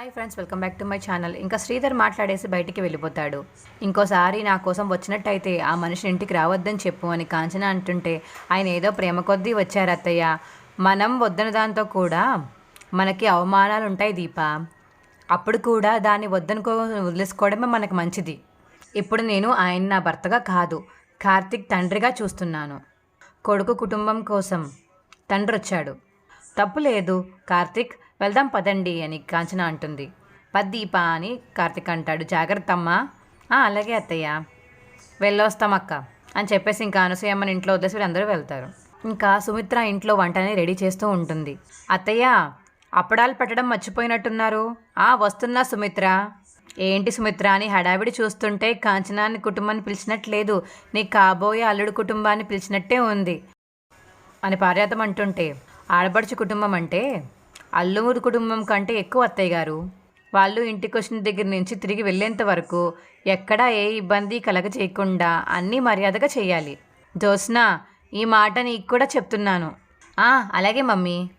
Hi friends welcome back to my channel ఇంకా శ్రీధర్ మాట్లాడేసి బయటికి వెళ్ళిపోతాడు. ఇంకోసారి నా కోసం వచ్చినట్టయితే ఆ మనిషి ఇంటికి రావద్దని చెప్పు అని కాంచన అంటుంటే ఆయన ఏదో ప్రేమ కొద్దీ వచ్చారు అత్తయ్య. మనం వద్దన దాంతో కూడా మనకి అవమానాలు ఉంటాయి దీప. అప్పుడు కూడా దాన్ని వద్దనుకో వదిలేసుకోవడమే మనకు మంచిది. ఇప్పుడు నేను ఆయన నా భర్తగా కాదు కార్తిక్ తండ్రిగా చూస్తున్నాను. కొడుకు కుటుంబం కోసం తండ్రి వచ్చాడు తప్పు లేదు కార్తిక్ వెళ్దాం పదండి అని కాంచన అంటుంది. పద్దీప అని కార్తిక్ అంటాడు. జాగ్రత్త అమ్మా "ఆ, అలాగే అత్తయ్య. వెళ్ళొస్తామక్క అని చెప్పేసి ఇంకా అనసూయమ్మని ఇంట్లో వదిలేసి వీళ్ళందరూ వెళ్తారు. ఇంకా సుమిత్ర ఇంట్లో వంటని రెడీ చేస్తూ ఉంటుంది. అత్తయ్య అప్పడాలు పెట్టడం మర్చిపోయినట్టున్నారు. ఆ వస్తున్నా సుమిత్ర. ఏంటి సుమిత్ర అని హడావిడి చూస్తుంటే కాంచనాన్ని కుటుంబాన్ని పిలిచినట్లేదు. నీ కాబోయే అల్లుడు కుటుంబాన్ని పిలిచినట్టే ఉంది అని పార్యాతం అంటుంటే ఆడపడుచు కుటుంబం అంటే అల్లుమురు కుటుంబం కంటే ఎక్కువ అత్తయ్య గారు. వాళ్ళు ఇంటికి వచ్చిన దగ్గర నుంచి తిరిగి వెళ్ళేంత వరకు ఎక్కడా ఏ ఇబ్బంది కలగ చేయకుండా అన్నీ మర్యాదగా చేయాలి. జోస్నా ఈ మాట నీకు కూడా చెప్తున్నాను. "ఆ, అలాగే మమ్మీ.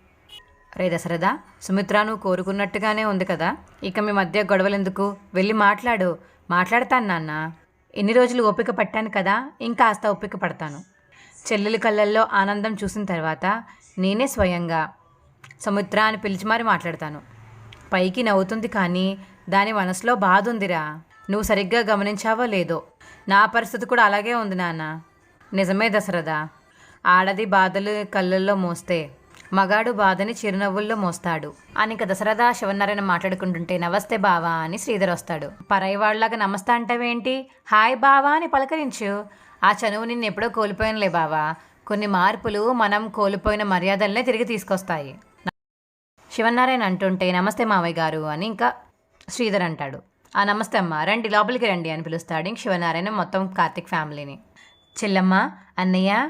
రే దశరథ సుమిత్ర నువ్వు కోరుకున్నట్టుగానే ఉంది కదా. ఇక మీ మధ్య గొడవలు ఎందుకు వెళ్ళి మాట్లాడు. మాట్లాడతాను నాన్న. ఎన్ని రోజులు ఓపిక పట్టాను కదా ఇంకాస్త ఓపిక పడతాను. చెల్లెలి కళ్ళల్లో ఆనందం చూసిన తర్వాత నేనే స్వయంగా సముద్ర అని పిలిచి మరి మాట్లాడతాను. పైకి నవ్వుతుంది కానీ దాని మనసులో బాధ ఉందిరా నువ్వు సరిగ్గా గమనించావో లేదో. నా పరిస్థితి కూడా అలాగే ఉంది నాన్న. నిజమే దశరథ. ఆడది బాధలు కళ్ళల్లో మోస్తే మగాడు బాధని చిరునవ్వుల్లో మోస్తాడు. అని ఇంకా దశరథ శివనారాయణ మాట్లాడుకుంటుంటే నమస్తే బావా అని శ్రీధర్ వస్తాడు. పరాయి వాళ్ళలాగా నమస్తే అంటావేంటి? హాయ్ బావా అని పలకరించు. ఆ చనువు నిన్ను ఎప్పుడో కోల్పోయానులే బావా. కొన్ని మార్పులు మనం కోల్పోయిన మర్యాదలనే తిరిగి తీసుకొస్తాయి. శివనారాయణ అంటుంటే నమస్తే మావయ్య గారు అని ఇంకా శ్రీధర్ అంటాడు. ఆ నమస్తే అమ్మ రండి లోపలికి రండి అని పిలుస్తాడు ఇంక శివనారాయణ మొత్తం కార్తిక్ ఫ్యామిలీని. చెల్లమ్మ అన్నయ్య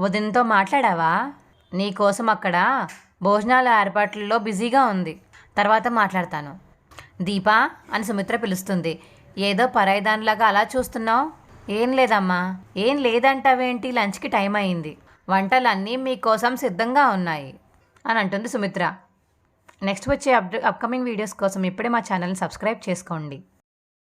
వదినతో మాట్లాడావా? నీకోసం అక్కడ భోజనాల ఏర్పాట్లలో బిజీగా ఉంది. తర్వాత మాట్లాడతాను. దీపా అని సుమిత్ర పిలుస్తుంది. ఏదో పరాయిదానిలాగా అలా చూస్తున్నావు? ఏం లేదమ్మా ఏం లేదంటావేంటి? లంచ్కి టైం అయింది. వంటలన్నీ మీకోసం సిద్ధంగా ఉన్నాయి అని అంటుంది సుమిత్ర. నెక్స్ట్ వచ్చే అప్ అప్కమింగ్ వీడియోస్ కోసం ఇప్పుడే మా ఛానల్ని సబ్స్క్రైబ్ చేసుకోండి.